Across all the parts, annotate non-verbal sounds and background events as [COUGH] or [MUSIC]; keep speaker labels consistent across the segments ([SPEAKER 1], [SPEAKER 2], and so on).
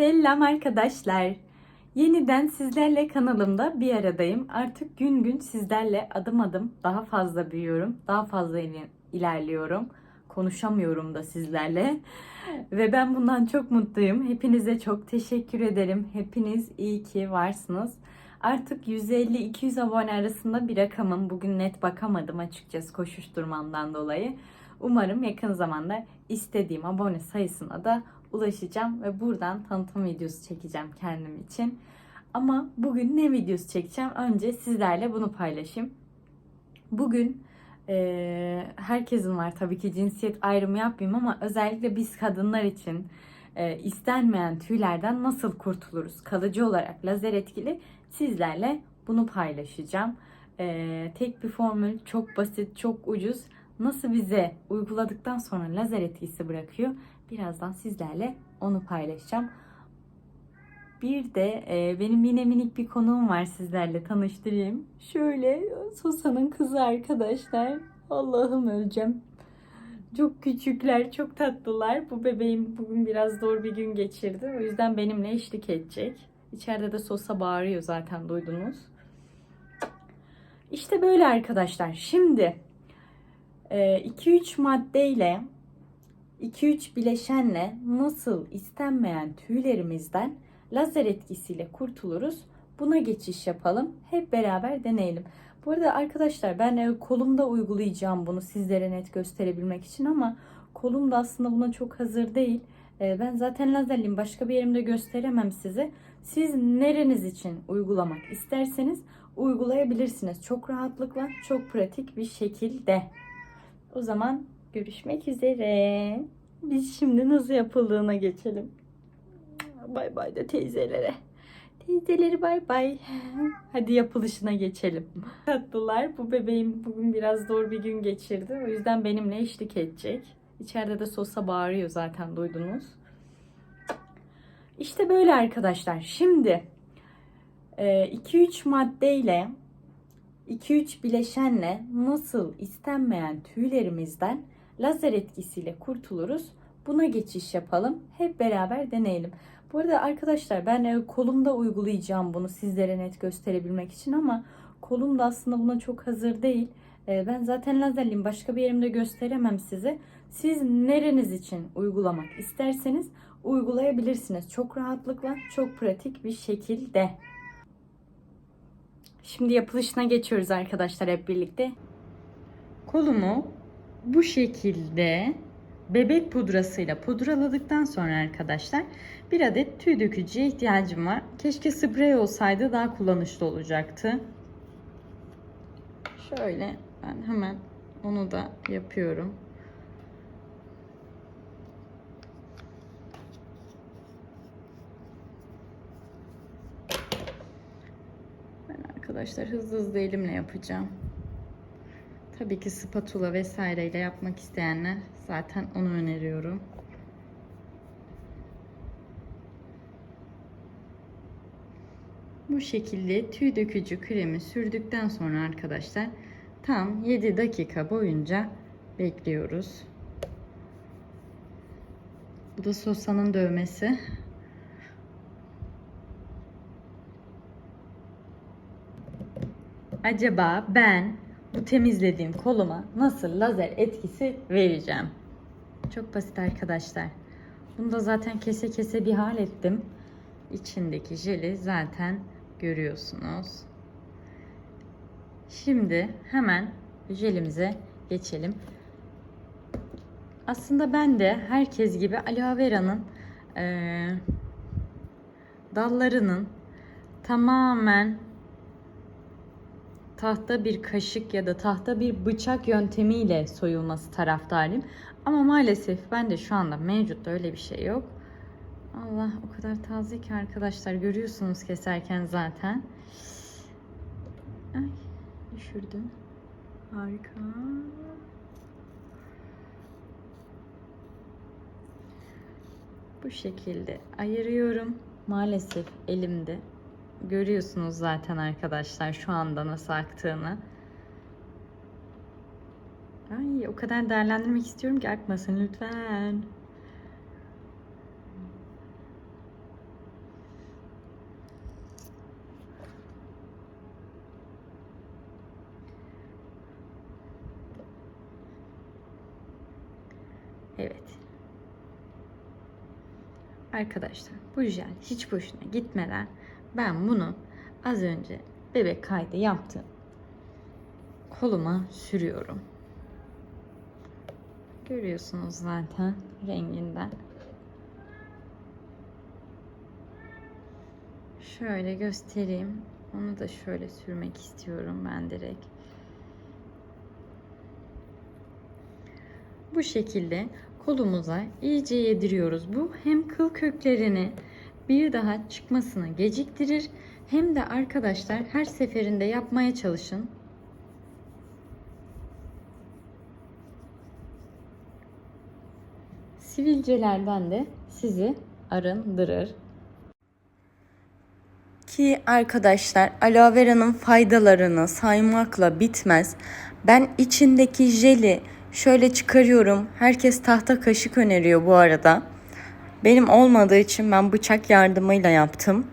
[SPEAKER 1] Selam arkadaşlar. Yeniden sizlerle kanalımda bir aradayım. Artık gün gün sizlerle adım adım daha fazla büyüyorum. Daha fazla il- ilerliyorum. Konuşamıyorum da sizlerle. [LAUGHS] Ve ben bundan çok mutluyum. Hepinize çok teşekkür ederim. Hepiniz iyi ki varsınız. Artık 150-200 abone arasında bir rakamım. Bugün net bakamadım açıkçası koşuşturmamdan dolayı. Umarım yakın zamanda istediğim abone sayısına da ulaşacağım ve buradan tanıtım videosu çekeceğim kendim için. Ama bugün ne videosu çekeceğim? Önce sizlerle bunu paylaşayım. Bugün eee, herkesin var tabii ki cinsiyet ayrımı yapmayayım ama özellikle biz kadınlar için eee, istenmeyen tüylerden nasıl kurtuluruz? Kalıcı olarak lazer etkili sizlerle bunu paylaşacağım. Eee, tek bir formül çok basit, çok ucuz. Nasıl bize uyguladıktan sonra lazer etkisi bırakıyor? Birazdan sizlerle onu paylaşacağım. Bir de e, benim yine minik bir konuğum var sizlerle tanıştırayım. Şöyle Susa'nın kızı arkadaşlar. Allah'ım öleceğim. Çok küçükler, çok tatlılar. Bu bebeğim bugün biraz zor bir gün geçirdi. O yüzden benimle eşlik edecek. İçeride de Sosa bağırıyor zaten duydunuz. İşte böyle arkadaşlar. Şimdi 2-3 maddeyle 2-3 bileşenle nasıl istenmeyen tüylerimizden lazer etkisiyle kurtuluruz? Buna geçiş yapalım. Hep beraber deneyelim. Bu arada arkadaşlar ben e, kolumda uygulayacağım bunu sizlere net gösterebilmek için ama kolum da aslında buna çok hazır değil. E, Ben zaten lazerliyim. Başka bir yerimde gösteremem size. Siz nereniz için uygulamak isterseniz uygulayabilirsiniz. Çok rahatlıkla, çok pratik bir şekilde. O zaman görüşmek üzere. Biz şimdi nasıl yapıldığına geçelim. Bay bay de teyzelere. Teyzeleri bay bay. Hadi yapılışına geçelim. Tatlılar. Bu bebeğim bugün biraz zor bir gün geçirdi. O yüzden benimle eşlik edecek. İçeride de Sosa bağırıyor zaten duydunuz. İşte böyle arkadaşlar. Şimdi 2-3 maddeyle 2-3 bileşenle nasıl istenmeyen tüylerimizden lazer etkisiyle kurtuluruz? Buna geçiş yapalım. Hep beraber deneyelim. Bu arada arkadaşlar ben e, kolumda uygulayacağım bunu sizlere net gösterebilmek için ama kolum da aslında buna çok hazır değil. E, Ben zaten lazerliyim. Başka bir yerimde gösteremem size. Siz nereniz için uygulamak isterseniz uygulayabilirsiniz. Çok rahatlıkla, çok pratik bir şekilde. Şimdi yapılışına geçiyoruz arkadaşlar hep birlikte. Kolumu bu şekilde bebek pudrasıyla pudraladıktan sonra arkadaşlar bir adet tüy dökücüye ihtiyacım var. Keşke sprey olsaydı daha kullanışlı olacaktı. Şöyle ben hemen onu da yapıyorum. Ben arkadaşlar hızlı hızlı elimle yapacağım. Tabii ki spatula vesaireyle yapmak isteyenler zaten onu öneriyorum. Bu şekilde tüy dökücü kremi sürdükten sonra arkadaşlar tam 7 dakika boyunca bekliyoruz. Bu da Sosa'nın dövmesi. Acaba ben bu temizlediğim koluma nasıl lazer etkisi vereceğim? Çok basit arkadaşlar. Bunu da zaten kese kese bir hal ettim. İçindeki jeli zaten görüyorsunuz. Şimdi hemen jelimize geçelim. Aslında ben de herkes gibi aloe vera'nın eee, dallarının tamamen tahta bir kaşık ya da tahta bir bıçak yöntemiyle soyulması taraftarıyım. Ama maalesef ben de şu anda mevcut öyle bir şey yok. Allah o kadar taze ki arkadaşlar görüyorsunuz keserken zaten. Ay düşürdüm. Harika. Bu şekilde ayırıyorum. Maalesef elimde görüyorsunuz zaten arkadaşlar şu anda nasıl aktığını. Ay o kadar değerlendirmek istiyorum ki akmasın lütfen. Evet. Arkadaşlar bu jel hiç boşuna gitmeden ben bunu az önce bebek kaydı yaptım. Koluma sürüyorum. Görüyorsunuz zaten renginden. Şöyle göstereyim. Onu da şöyle sürmek istiyorum ben direkt. Bu şekilde kolumuza iyice yediriyoruz. Bu hem kıl köklerini bir daha çıkmasını geciktirir hem de arkadaşlar her seferinde yapmaya çalışın. Sivilcelerden de sizi arındırır.
[SPEAKER 2] Ki arkadaşlar aloe vera'nın faydalarını saymakla bitmez. Ben içindeki jeli şöyle çıkarıyorum. Herkes tahta kaşık öneriyor bu arada. Benim olmadığı için ben bıçak yardımıyla yaptım.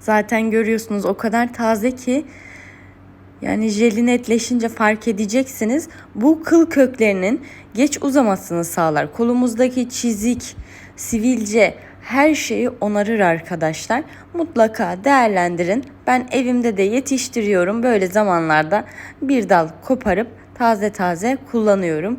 [SPEAKER 2] Zaten görüyorsunuz o kadar taze ki yani jeli netleşince fark edeceksiniz. Bu kıl köklerinin geç uzamasını sağlar. Kolumuzdaki çizik, sivilce her şeyi onarır arkadaşlar. Mutlaka değerlendirin. Ben evimde de yetiştiriyorum. Böyle zamanlarda bir dal koparıp taze taze kullanıyorum.